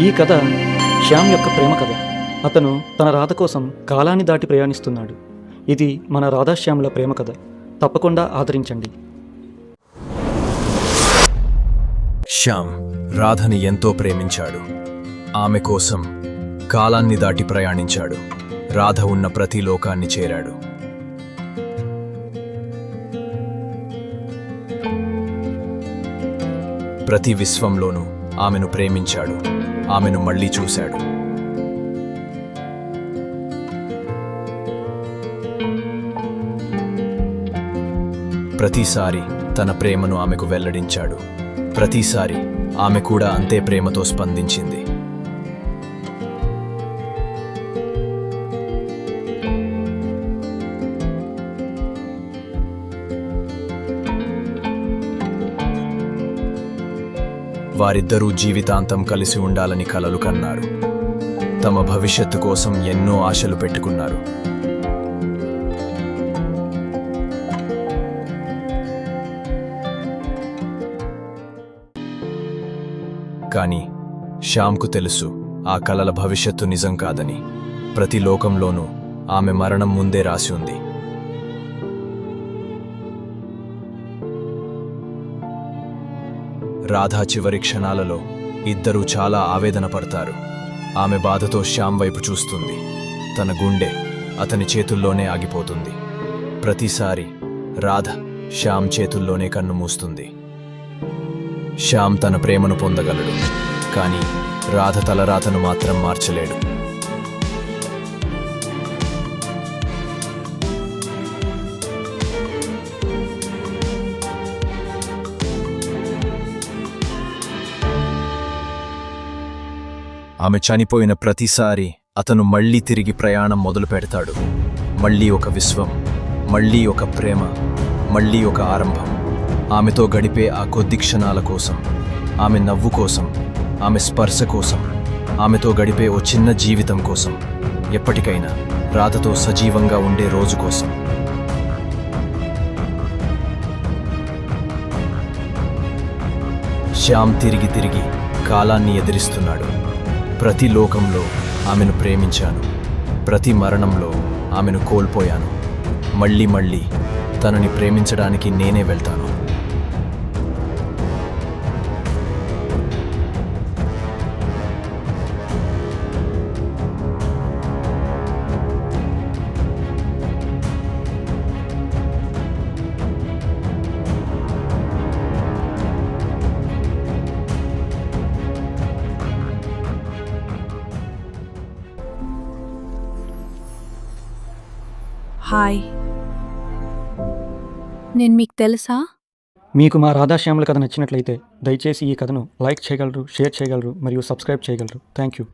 ఈ కథ శ్యామ్ యొక్క ప్రేమ కథ. అతను తన రాధ కోసం కాలాన్ని దాటి ప్రయాణిస్తున్నాడు. ఇది మన రాధాశ్యాముల ప్రేమ కథ. తప్పకుండా ఆదరించండి. శ్యామ్ రాధని ఎంతో ప్రేమించాడు. ఆమె కోసం కాలాన్ని దాటి ప్రయాణించాడు. రాధ ఉన్న ప్రతి లోకాన్ని చేరాడు. ప్రతి విశ్వంలోనూ ఆమెను ప్రేమించాడు. ఆమెను మళ్ళీ చూశాడు. ప్రతిసారి తన ప్రేమను ఆమెకు వెల్లడించాడు. ప్రతిసారి ఆమె కూడా అంతే ప్రేమతో స్పందించింది. వారిద్దరూ జీవితాంతం కలిసి ఉండాలని కలలు కన్నారు. తమ భవిష్యత్తు కోసం ఎన్నో ఆశలు పెట్టుకున్నారు. కానీ శ్యామ్కు తెలుసు ఆ కలల భవిష్యత్తు నిజం కాదని. ప్రతి లోకంలోనూ ఆమె మరణం ముందే రాసి ఉంది. రాధా చివరి క్షణాలలో ఇద్దరూ చాలా ఆవేదన పడతారు. ఆమె బాధతో శ్యామ్ వైపు చూస్తుంది. తన గుండె అతని చేతుల్లోనే ఆగిపోతుంది. ప్రతిసారి రాధ శ్యామ్ చేతుల్లోనే కన్ను మూస్తుంది. శ్యామ్ తన ప్రేమను పొందగలడు కానీ రాధ తలరాతను మాత్రం మార్చలేడు. ఆమె చనిపోయిన ప్రతిసారి అతను మళ్ళీ తిరిగి ప్రయాణం మొదలు పెడతాడు. మళ్ళీ ఒక విశ్వం మళ్ళీ ఒక ప్రేమ మళ్ళీ ఒక ఆరంభం. ఆమెతో గడిపే ఆ కొద్ది క్షణాల కోసం ఆమె నవ్వు కోసం ఆమె స్పర్శ కోసం ఆమెతో గడిపే ఓ చిన్న జీవితం కోసం ఎప్పటికైనా రాతతో సజీవంగా ఉండే రోజు కోసం. శ్యామ్ తిరిగి తిరిగి కాలాన్ని ఎదిరిస్తున్నాడు. ప్రతి లోకంలో ఆమెను ప్రేమించాను. ప్రతి మరణంలో ఆమెను కోల్పోయాను. మళ్ళీ మళ్ళీ తనని ప్రేమించడానికి నేనే వెళ్తాను. హాయ్. నేను మీకు తెలుసా? మీకు మా రాధాశ్యాముల కథ నచ్చినట్లయితే దయచేసి ఈ కథను లైక్ చేయగలరు షేర్ చేయగలరు మరియు సబ్స్క్రైబ్ చేయగలరు. Thank you.